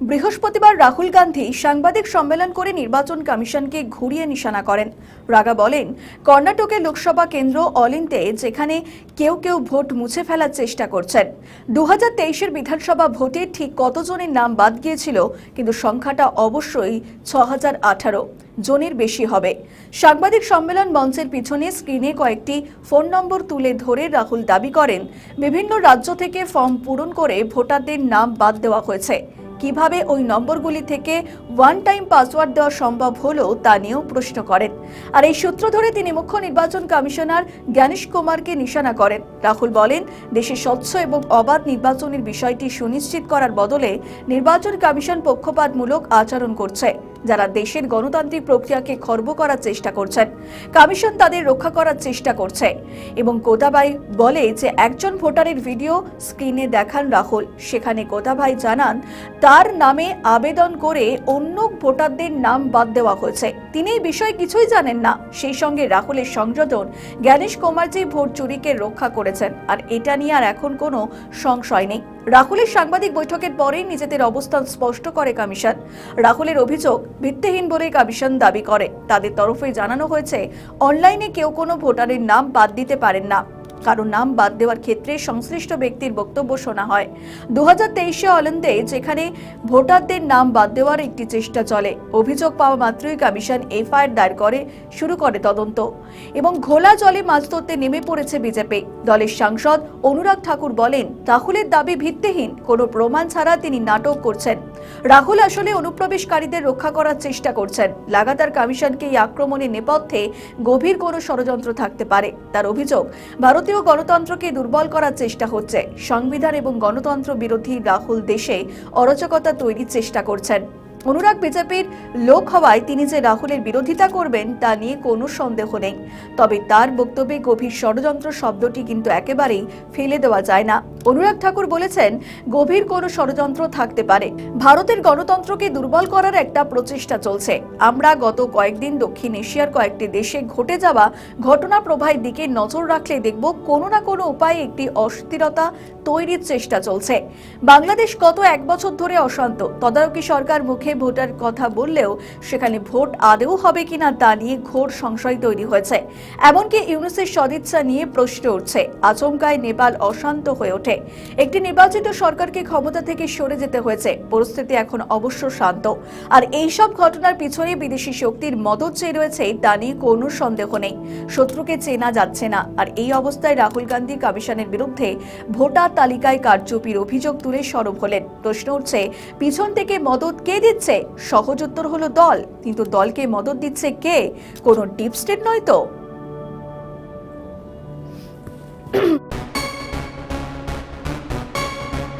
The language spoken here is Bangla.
বৃহস্পতিবার রাহুল গান্ধী সাংবাদিক সম্মেলন করে নির্বাচন কমিশনকে ঘুরিয়ে নিশানা করেন। রাগা বলেন, কর্ণাটকের লোকসভা কেন্দ্র অলিন্তে যেখানে কেউ কেউ ভোট মুছে ফেলার চেষ্টা করছেন। দু হাজার বিধানসভা ভোটে ঠিক কতজনের নাম বাদ গিয়েছিল, কিন্তু সংখ্যাটা অবশ্যই ছ আঠারো জনের বেশি হবে। সাংবাদিক সম্মেলন মঞ্চের পিছনে স্ক্রিনে কয়েকটি ফোন নম্বর তুলে ধরে রাহুল দাবি করেন, বিভিন্ন রাজ্য থেকে ফর্ম পূরণ করে ভোটারদের নাম বাদ দেওয়া হয়েছে। কীভাবে ওই নম্বরগুলি থেকে ওয়ান টাইম পাসওয়ার্ড দেওয়া সম্ভব হলো তা নিয়েও প্রশ্ন করেন। আর এই সূত্র ধরে তিনি মুখ্য নির্বাচন কমিশনার জ্ঞানেশ কুমারকে নিশানা করেন। রাহুল বলেন, দেশে স্বচ্ছ এবং অবাধ নির্বাচনের বিষয়টি সুনিশ্চিত করার বদলে নির্বাচন কমিশন পক্ষপাতমূলক আচরণ করছে। যারা দেশের গণতান্ত্রিক প্রক্রিয়াকে খর্ব করার চেষ্টা করছেন। কমিশন তাদের রক্ষা করার চেষ্টা করছে এবং কোতাবাই বলে যে একজন ভোটারের ভিডিও স্ক্রিনে দেখান রাহুল। সেখানে কোতাবাই জানান, তার নামে আবেদন করে অন্য ভোটারদের নাম বাদ দেওয়া হয়েছে। তিনি এই বিষয়ে কিছুই জানেন না। সেই সঙ্গে রাহুলের সংযোজন, জ্ঞানেশ কুমারজি ভোট চুরিকে রক্ষা করেছেন, আর এটা নিয়ে আর এখন কোনো সংশয় নেই। রাহুলের সাংবাদিক বৈঠকের পরেই নিজেদের অবস্থান স্পষ্ট করে কমিশন। রাহুলের অভিযোগ ভিত্তিহীন বলে কমিশন দাবি করে। তাদের তরফে জানানো হয়েছে, অনলাইনে কেউ কোনো ভোটারের নাম বাদ দিতে পারেন না। কারও নাম বাদ দেওয়ার ক্ষেত্রে সংশ্লিষ্ট ব্যক্তির বক্তব্য শোনা হয়। দু হাজার তেইশে অলিন্দে যেখানে ভোটারদের নাম বাদ দেওয়ার একটি চেষ্টা চলে, অভিযোগ পাওয়া মাত্রই কমিশন এফআইআর দায়ের করে, শুরু করে তদন্ত। এবং ঘোলা জলে মাছ ধরতে নেমে পড়েছে বিজেপি। দলের সাংসদ অনুরাগ ঠাকুর বলেন, রাহুলের দাবি ভিত্তিহীন, কোনো প্রমাণ ছাড়া তিনি নাটক করছেন। রাহুল আসলে অনুপ্রবেশকারীদের রক্ষা করার চেষ্টা করছেন। লাগাতার কমিশনকে এই আক্রমণের নেপথ্যে গভীর কোনো ষড়যন্ত্র থাকতে পারে। তার অভিযোগ, ভারতীয় গণতন্ত্রকে দুর্বল করার চেষ্টা হচ্ছে। সংবিধান এবং গণতন্ত্র বিরোধী রাহুল দেশে অরাজকতা তৈরির চেষ্টা করছেন। অনুরাগ বিজেপির লোক হওয়ায় তিনি যে রাহুলের বিরোধিতা করবেন, তা নিয়ে কোনো সন্দেহ নেই। তবে তার বক্তব্যে গভীর ষড়যন্ত্র শব্দটি কিন্তু একেবারেই ফেলে দেওয়া যায় না। অনুরাগ ঠাকুর বলেছেন, গভীর কোনো ষড়যন্ত্র থাকতে পারে। ভারতের গণতন্ত্রকে দুর্বল করার একটা প্রচেষ্টা চলছে। আমরা গত কয়েকদিন দক্ষিণ এশিয়ার কয়েকটি দেশে ঘটে যাওয়া ঘটনা প্রবাহের দিকে নজর রাখলে দেখব কোনো না কোনো উপায়ে একটি অস্থিরতা তৈরির চেষ্টা চলছে। বাংলাদেশ গত এক বছর ধরে অশান্ত। তদারকি সরকার মুখে ভোটার কথা বললেও সেখানে ভোট আদেও হবে কিনা তা নিয়ে ঘোর সংশয় তৈরি হয়েছে। এমনকি ইউনুসের সদিচ্ছা নিয়ে প্রশ্ন উঠছে। আচমকায় নেপাল অশান্ত হয়ে ওঠে। একটি নির্বাচিত সরকারকে ক্ষমতা থেকে সরে যেতে হয়েছে। পরিস্থিতি এখন অবশ্য শান্ত। আর এই সব ঘটনার পিছনে বিদেশি শক্তির মদত চেয়ে রয়েছে, তা নিয়ে কোনো সন্দেহ নেই। শত্রুকে চেনা যাচ্ছে না। আর এই অবস্থায় রাহুল গান্ধী কমিশনের বিরুদ্ধে ভোটার তালিকায় কারচুপির অভিযোগ তুলে সরব হলেন। প্রশ্ন উঠছে, পিছন থেকে মদত কে দিচ্ছে? সহজ উত্তর হলো দল। কিন্তু দলকে মদত দিচ্ছে কে? কোনো ডিপ স্টেট নয় তো।